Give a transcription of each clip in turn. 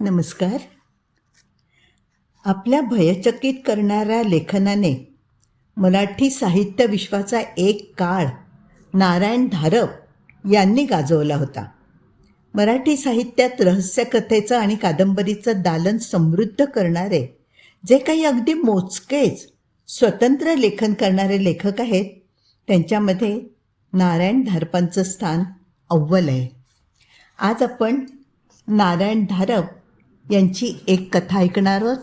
नमस्कार. आपल्या भयचकित करणाऱ्या लेखनाने मराठी साहित्य विश्वाचा एक काळ नारायण धारप यांनी गाजवला होता. मराठी साहित्यात रहस्यकथेचं आणि कादंबरीचं दालन समृद्ध करणारे जे काही अगदी मोजकेच स्वतंत्र लेखन करणारे लेखक आहेत त्यांच्यामध्ये नारायण धारपांचं स्थान अव्वल आहे. आज आपण नारायण धारप यांची एक कथा ऐकणार आहोत.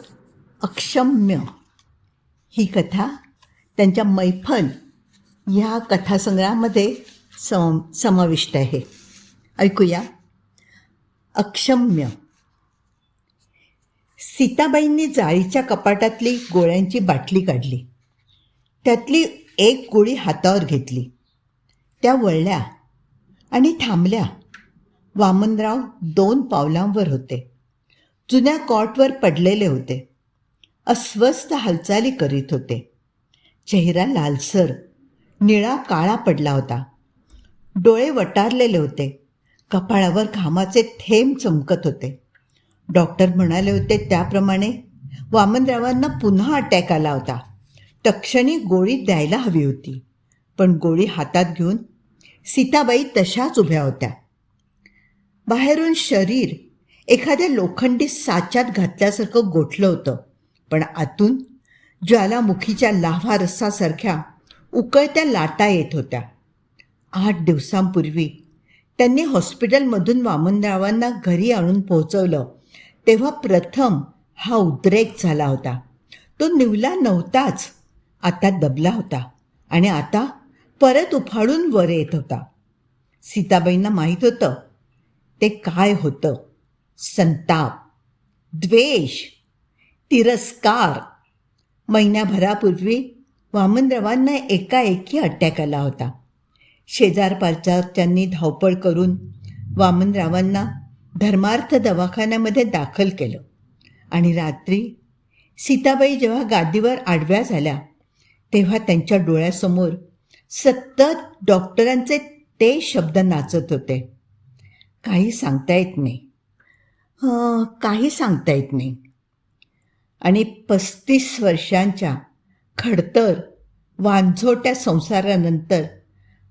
अक्षम्य. ही कथा त्यांच्या मैफल ह्या कथासंग्रहामध्ये सम समाविष्ट आहे. ऐकूया. अक्षम्य. सीताबाईंनी जाळीच्या कपाटातली गोळ्यांची बाटली काढली. त्यातली एक गोळी हातावर घेतली. त्या वळल्या आणि थांबल्या. वामनराव दोन पावलांवर होते. जुन्या कॉटवर पडलेले होते. अस्वस्थ हालचाली करीत होते. चेहरा लालसर निळा काळा पडला होता. डोळे वटारलेले होते. कपाळावर घामाचे थेंब चमकत होते. डॉक्टर म्हणाले होते त्याप्रमाणे वामनरावांना पुन्हा अटॅक आला होता. तक्षणी गोळी द्यायला हवी होती. पण गोळी हातात घेऊन सीताबाई तशाच उभ्या होत्या. बाहेरून शरीर एखाद्या लोखंडी साच्यात घातल्यासारखं गोठलं होतं. पण आतून ज्वालामुखीच्या लाव्हा रस्सासारख्या उकळत्या लाटा येत होत्या. आठ दिवसांपूर्वी त्यांनी हॉस्पिटलमधून वामनरावांना घरी आणून पोहोचवलं. तेव्हा प्रथम हा उद्रेक झाला होता. तो निवला नव्हताच. आता दबला होता आणि आता परत उफाळून वर येत होता. सीताबाईंना माहीत होतं ते काय होतं. संताप द्वेष तिरस्कार. महिन्याभरापूर्वी वामनरावांना एकाएकी अटॅक आला होता. शेजारपाजारच्यांनी धावपळ करून वामनरावांना धर्मार्थ दवाखान्यामध्ये दाखल केलं आणि रात्री सीताबाई जेव्हा गादीवर आडव्या झाल्या तेव्हा त्यांच्या डोळ्यासमोर सतत डॉक्टरांचे ते शब्द नाचत होते. काही सांगता येत नाही. काही सांगता येत नाही. आणि पस्तीस वर्षांच्या खडतर वांझोट्या संसारानंतर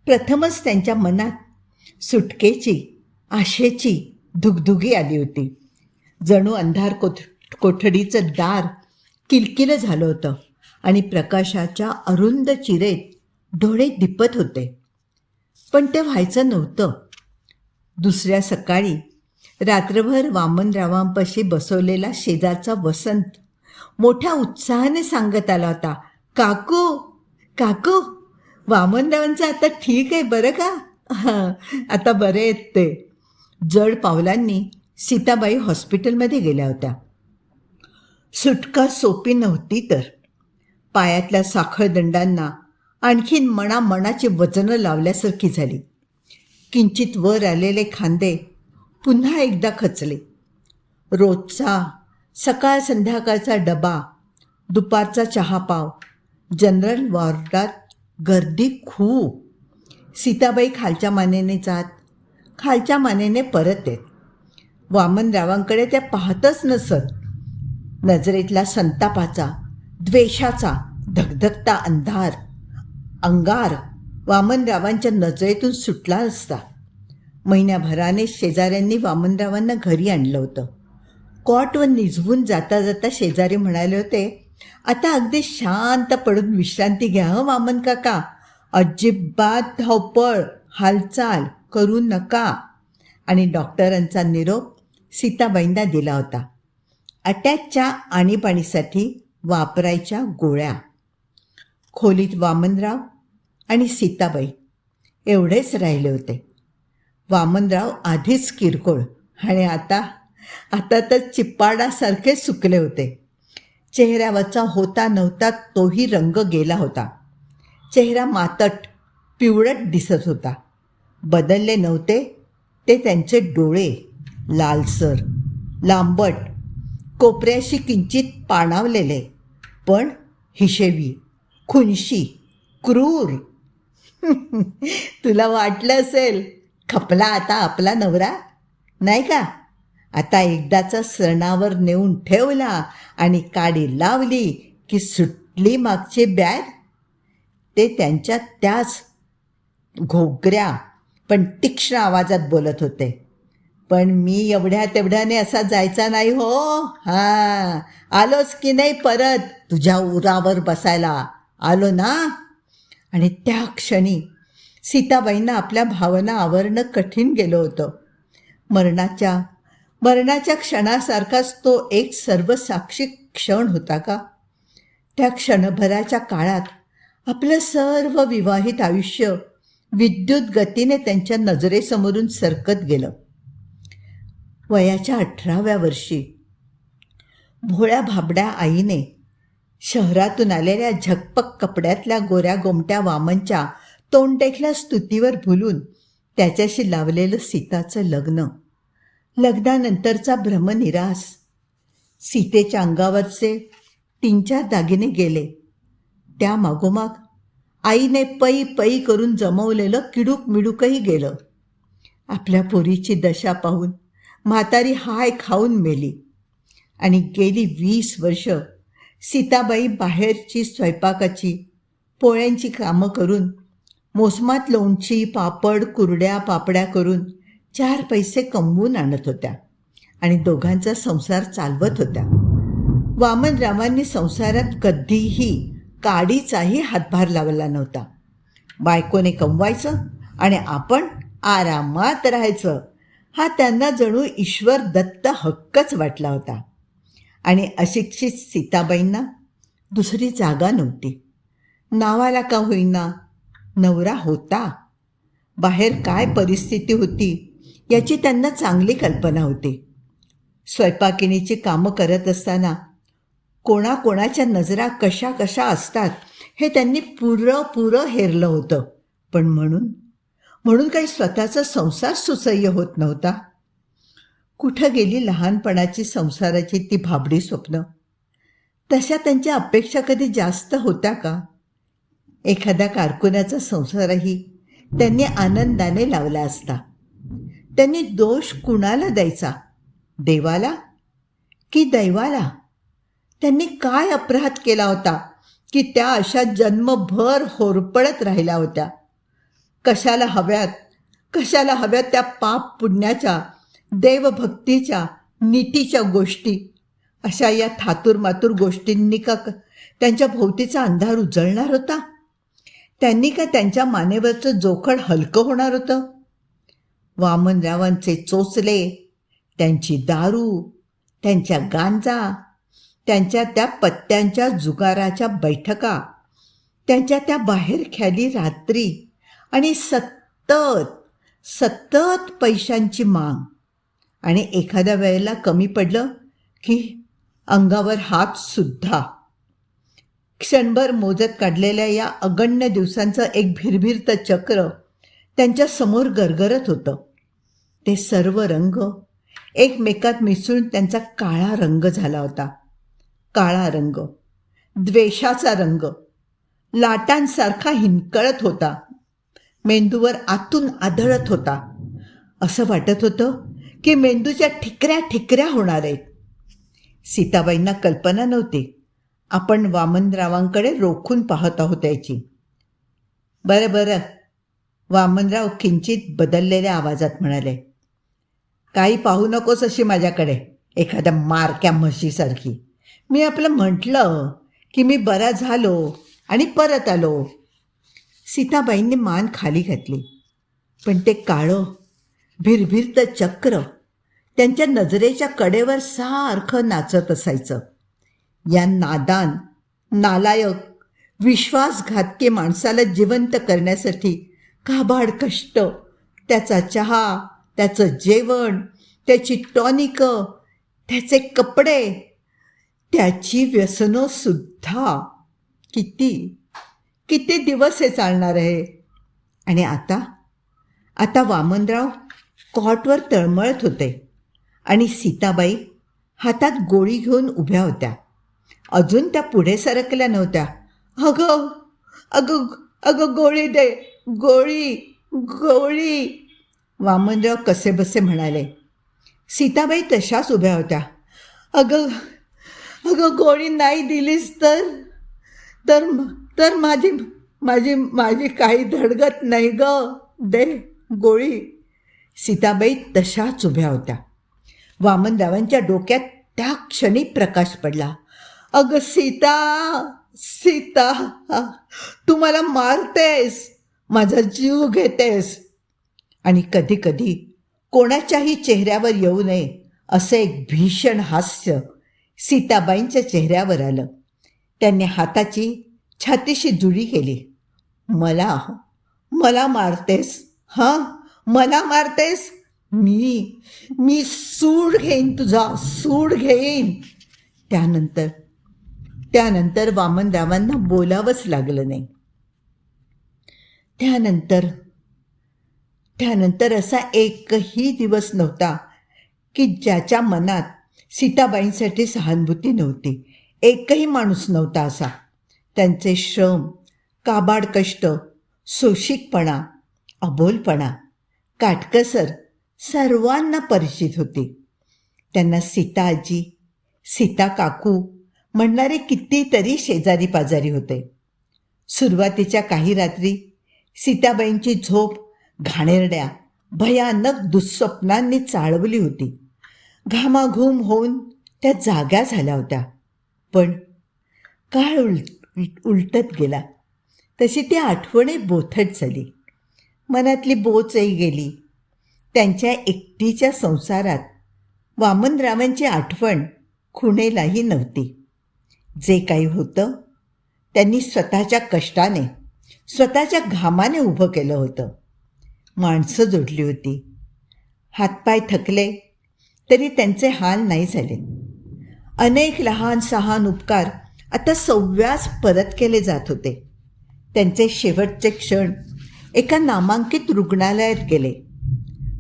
प्रथमच त्यांच्या मनात सुटकेची आशेची धुगधुगी आली होती. जणू अंधार कोठ कोठडीचं दार किलकिलं झालं होतं आणि प्रकाशाच्या अरुंद चिरेत डोळे दिपत होते. पण ते व्हायचं नव्हतं. दुसऱ्या सकाळी रात्रभर वामनरावांपाशी बसवलेला शेजारचा वसंत मोठ्या उत्साहाने सांगत आला होता काकू काकू वामनरावांचं आता ठीक आहे बरं का? आता बरे आहेत ते. जड पावलांनी सीताबाई हॉस्पिटलमध्ये गेल्या होत्या. सुटका सोपी नव्हती तर. पायातल्या साखळदंडांना आणखीन मनामनाची वजनं लावल्यासारखी झाली. किंचित वर आलेले खांदे पुन्हा एकदा खचले. रोजचा सकाळ संध्याकाळचा डबा दुपारचा चहापाव जनरल वॉर्डात गर्दी खूप. सीताबाई खालच्या मानेने जात खालच्या मानेने परत येत. वामनरावांकडे त्या पाहतच नसत. नजरेतला संतापाचा द्वेषाचा धगधगता अंधार अंगार वामनरावांच्या नजरेतून सुटला असता महिन्याभराने शेजाऱ्यांनी वामनरावांना घरी आणलं होतं. कॉटवर निजवून जाता जाता शेजारी म्हणाले होते आता अगदी शांत पडून विश्रांती घ्या हं वामन काका. अजिबात धावपळ हालचाल करू नका. आणि डॉक्टरांचा निरोप सीताबाईंना दिला होता. अटॅकच्या आणीबाणीसाठी वापरायच्या गोळ्या. खोलीत वामनराव आणि सीताबाई एवढेच राहिले होते. वामनराव आधीच किरकोळ. आणि आता आता तर चिप्पाडासारखे सुकले होते. चेहऱ्यावरचा होता नव्हता तोही रंग गेला होता. चेहरा मातट पिवळट दिसत होता. बदलले नव्हते ते त्यांचे डोळे लालसर लांबट कोपऱ्याशी किंचित पाणावलेले पण हिशेबी खुनशी क्रूर. तुला वाटलं असेल खपला आता आपला नवरा नाही का? आता एकदाचा सणावर नेऊन ठेवला आणि काडी लावली की सुटली मागची बॅग ते त्यांच्या त्याच घोगऱ्या पण तीक्ष्ण आवाजात बोलत होते. पण मी एवढ्या तेवढ्याने असा जायचा नाही हो. हां. आलोच की नाही परत? तुझ्या उरावर बसायला. आलो ना? आणि त्या क्षणी सीताबाईंना आपल्या भावना आवरणं कठीण गेलं होतं. मरणाच्या मरणाच्या क्षणासारखाच तो एक सर्वसाक्षी क्षण होता का? त्या क्षणभराच्या काळात आपलं सर्व विवाहित आयुष्य विद्युत गतीने त्यांच्या नजरेसमोरून सरकत गेलं. वयाच्या अठराव्या वर्षी भोळ्या भाबड्या आईने शहरातून आलेल्या झकपक कपड्यातल्या गोऱ्या गोमट्या वामनच्या तोंडटेकल्या स्तुतीवर भुलून त्याच्याशी लावलेलं सीताचं लग्न. लग्नानंतरचा भ्रमनिरास. सीतेच्या अंगावरचे तीन चार दागिने गेले. त्या मागोमाग आईने पै पै करून जमवलेलं किडूक मिडूकही गेलं. आपल्या पोरीची दशा पाहून म्हातारी हाय खाऊन मेली. आणि गेली वीस वर्ष सीताबाई बाहेरची स्वयंपाकाची पोळ्यांची कामं करून मोसमात लोणची पापड कुरड्या पापड्या करून चार पैसे कमवून आणत होत्या आणि दोघांचा संसार चालवत होत्या. वामनरावांनी संसारात कधीही काडीचाही हातभार लावला नव्हता. बायकोने कमवायचं आणि आपण आरामात राहायचं हा त्यांना जणू ईश्वर दत्त हक्कच वाटला होता. आणि अशिक्षित सीताबाईंना दुसरी जागा नव्हती. नावाला का होईना नवरा होता. बाहेर काय परिस्थिती होती याची त्यांना चांगली कल्पना होती. स्वयंपाकिनीची कामं करत असताना कोणाकोणाच्या नजरा कशा कशा असतात हे त्यांनी पुरं पुरं हेरलं होतं. पण म्हणून म्हणून काही स्वतःचा संसार सुसह्य होत नव्हता. कुठं गेली लहानपणाची संसाराची ती भाबडी स्वप्न? तशा त्यांच्या अपेक्षा कधी जास्त होत्या का? एखाद्या कारकुनाचा संसारही त्यांनी आनंदाने लावला असता. त्यांनी दोष कुणाला द्यायचा? देवाला? की दैवाला? त्यांनी काय अपराध केला होता की त्या अशा जन्मभर होरपळत राहिल्या होत्या? कशाला हव्यात? कशाला हव्यात त्या पाप पुण्याच्या देवभक्तीच्या नीतीच्या गोष्टी? अशा या थातूरमातूर गोष्टींनी का त्यांच्या भोवतीचा अंधार उजळणार होता? त्यांनी का त्यांच्या मानेवरचं जोखड हलकं होणार होतं? वामनरावांचे चोचले त्यांची दारू त्यांच्या गांजा त्यांच्या त्या पत्त्यांच्या जुगाराच्या बैठका त्यांच्या त्या बाहेर ख्याली रात्री आणि सतत सतत पैशांची मांग. आणि एखाद्या वेळेला कमी पडलं की अंगावर हातसुद्धा क्षणभर मोजत काढलेल्या या अगण्य दिवसांचं एक भिरभिरतं चक्र त्यांच्यासमोर गरगरत होतं. ते सर्व रंग एकमेकात मिसळून त्यांचा काळा रंग झाला होता. काळा रंग द्वेषाचा रंग लाटांसारखा हिंकळत होता. मेंदूवर आतून आदळत होता. असं वाटत होतं की मेंदूच्या ठिकऱ्या ठिकऱ्या होणार. आहेत सीताबाईंना कल्पना नव्हती. आपण वामनरावांकडे रोखून पाहत आहोत याची बरं बरं. वामनराव किंचित बदललेल्या आवाजात म्हणाले काही पाहू नकोस अशी माझ्याकडे एखाद्या मारक्या म्हशीसारखी. मी आपलं म्हटलं की मी बरा झालो आणि परत आलो. सीताबाईंनी मान खाली घातली. पण ते काळं भिरभिरतं चक्र त्यांच्या नजरेच्या कडेवर सारखं नाचत असायचं. या नादान नालायक विश्वासघातके माणसाला जिवंत करण्यासाठी काबाड कष्ट त्याचा चहा त्याचं जेवण त्याची टॉनिकं त्याचे कपडे त्याची व्यसनंसुद्धा किती किती दिवस हे चालणार आहे? आणि आता आता वामनराव कॉटवर तळमळत होते आणि सीताबाई हातात गोळी घेऊन उभ्या होत्या. अजून त्या पुढे सरकल्या नव्हत्या. अगं अगं अगं गोळी दे गोळी गोळी. वामनराव कसेबसे म्हणाले. सीताबाई तशाच उभ्या होत्या. अगं अगं गोळी नाही दिलीस तर? तर तर माझी माझी माझी काही धडगत नाही ग. दे गोळी. सीताबाई तशाच उभ्या होत्या. वामनरावांच्या डोक्यात त्या क्षणी प्रकाश पडला. अगं सीता सीता तू मला मारतेस माझा जीव घेतेस. आणि कधी कधी कोणाच्याही चेहऱ्यावर येऊ नये असं एक भीषण हास्य सीताबाईंच्या चेहऱ्यावर आलं. त्यांनी हाताची छातीशी जुडी केली. मला मला मारतेस हां? मला मारतेस? मी मी सूड घेईन तुझा सूड घेईन. त्यानंतर त्यानंतर वामनरावांना बोलावंच लागलं नाही. त्यानंतर त्यानंतर असा एकही दिवस नव्हता की ज्याच्या मनात सीताबाईंसाठी सहानुभूती नव्हती. एकही माणूस नव्हता असा. त्यांचे श्रम काबाड कष्ट सोशिकपणा अबोलपणा काटकसर सर्वांना परिचित होते. त्यांना सीता आजी सीता काकू म्हणणारे कितीतरी शेजारी पाजारी होते. सुरुवातीच्या काही रात्री सीताबाईंची झोप घाणेरड्या भयानक दुःस्वप्नांनी चाळवली होती. घामाघूम होऊन त्या जाग्या झाल्या होत्या. पण काळ उल उलटत गेला. तशी ती आठवणे बोथट झाली. मनातली बोचही गेली. त्यांच्या एकटीच्या संसारात वामनरावांची आठवण खुणेलाही नव्हती. जे काही होतं त्यांनी स्वतःच्या कष्टाने स्वतःच्या घामाने उभं केलं होतं. माणसं जोडली होती. हातपाय थकले तरी त्यांचे हाल नाही झाले. अनेक लहान सहान उपकार आता सव्यास परत केले जात होते. त्यांचे शेवटचे क्षण एका नामांकित रुग्णालयात गेले.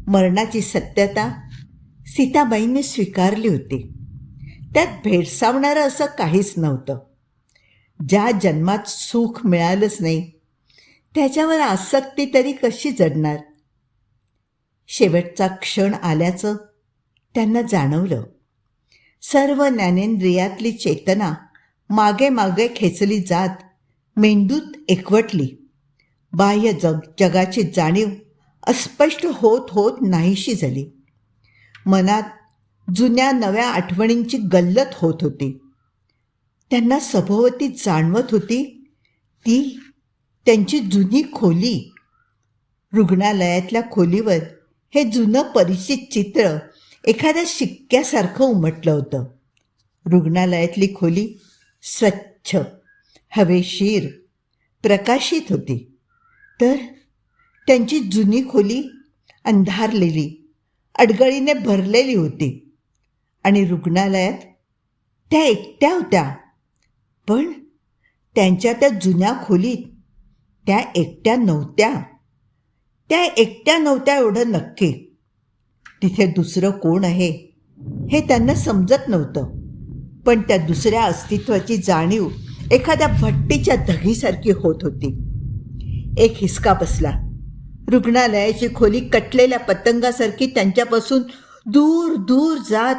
मरणाची सत्यता सीताबाईंनी स्वीकारली होती. त्यात भेडसावणारं असं काहीच नव्हतं. ज्या जन्मात सुख मिळालंच नाही त्याच्यावर आसक्ती तरी कशी जडणार? शेवटचा क्षण आल्याचं त्यांना जाणवलं. सर्व ज्ञानेंद्रियातली चेतना मागे मागे खेचली जात मेंदूत एकवटली. बाह्य जग जगाची जाणीव अस्पष्ट होत होत नाहीशी झाली. मनात जुन्या नव्या आठवणींची गल्लत होत होती. त्यांना सभोवती जाणवत होती ती त्यांची जुनी खोली. रुग्णालयातल्या खोलीवर हे जुनं परिचित चित्र एखाद्या शिक्क्यासारखं उमटलं होतं. रुग्णालयातली खोली स्वच्छ हवेशीर प्रकाशित होती. तर त्यांची जुनी खोली अंधारलेली अडगळीने भरलेली होती. आणि रुग्णालयात त्या एकट्या होत्या. पण त्यांच्या त्या जुन्या खोलीत त्या एकट्या नव्हत्या. त्या एकट्या नव्हत्या एवढं नक्की. तिथे दुसरं कोण आहे हे त्यांना समजत नव्हतं. पण त्या दुसऱ्या अस्तित्वाची जाणीव एखाद्या भट्टीच्या धगीसारखी होत होती. एक हिसका बसला. रुग्णालयाची खोली कटलेल्या पतंगासारखी त्यांच्यापासून दूर दूर जात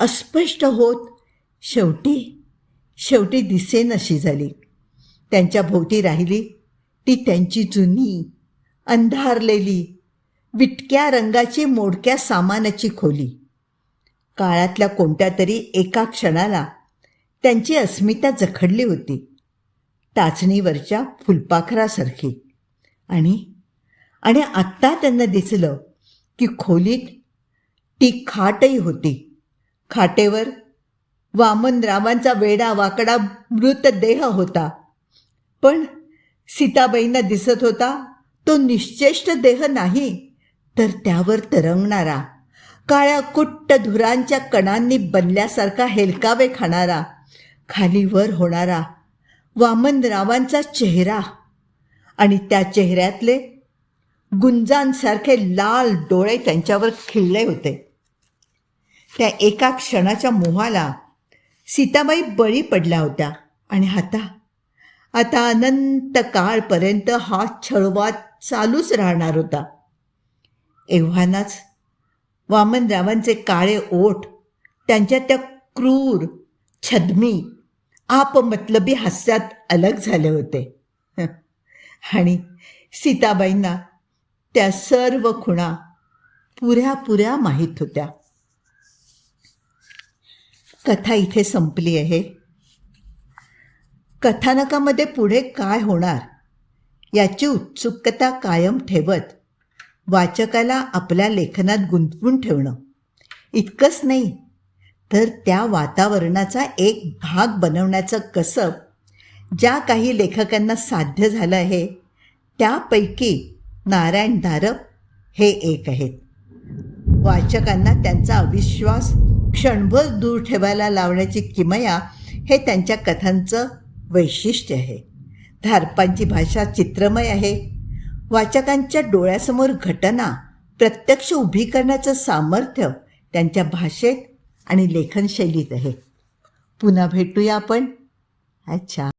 अस्पष्ट होत. शेवटी शेवटी दिसेनशी झाली. त्यांच्या भोवती राहिली. ती त्यांची जुनी अंधारलेली विटक्या रंगाची मोडक्या सामानाची खोली. काळातल्या कोणत्या तरी एका क्षणाला त्यांची अस्मिता जखडली होती. टाचणीवरच्या फुलपाखरासारखी. आणि आणि आत्ता त्यांना दिसलं की खोलीत ती खाटही होती. खाटेवर वामनरावांचा वेडा वाकडा मृतदेह होता. पण सीताबाईंना दिसत होता तो निश्चेष्ट देह नाही तर त्यावर तरंगणारा काळ्या कुट्ट धुरांच्या कणांनी बनल्यासारखा हेलकावे खाणारा खालीवर होणारा वामनरावांचा चेहरा आणि त्या चेहऱ्यातले गुंजांसारखे लाल डोळे त्यांच्यावर खिळले होते. त्या एका क्षणाच्या मोहाला सीताबाई बळी पडल्या होत्या आणि आता आता अनंत काळपर्यंत हा छळवा चालूच राहणार होता. एव्हानाच वामनरावांचे काळे ओठ त्यांच्या त्या क्रूर छद्मी आपमतलबी हास्यात अलग झाले होते. आणि सीताबाईंना त्या सर्व खुणा पुऱ्या पुऱ्या माहीत होत्या. कथा इथे संपली आहे. कथानकामध्ये पुढे काय होणार? याची उत्सुकता कायम ठेवत वाचकाला आपल्या लेखनात गुंतवून ठेवणं. इतकंच नाही तर त्या वातावरणाचा एक भाग बनवण्याचं कसब ज्या काही लेखकांना साध्य झालं आहे त्यापैकी नारायण धारप हे एक आहेत. वाचकांना त्यांचा अविश्वास क्षणभर दूर ठेवायला लावण्याची किमया हे त्यांच्या कथांचं वैशिष्ट्य आहे. धारपांची भाषा चित्रमय आहे. वाचकांच्या डोळ्यासमोर घटना प्रत्यक्ष उभी करण्याचं सामर्थ्य त्यांच्या भाषेत आणि लेखनशैलीत आहे. पुन्हा भेटूया आपण. अच्छा.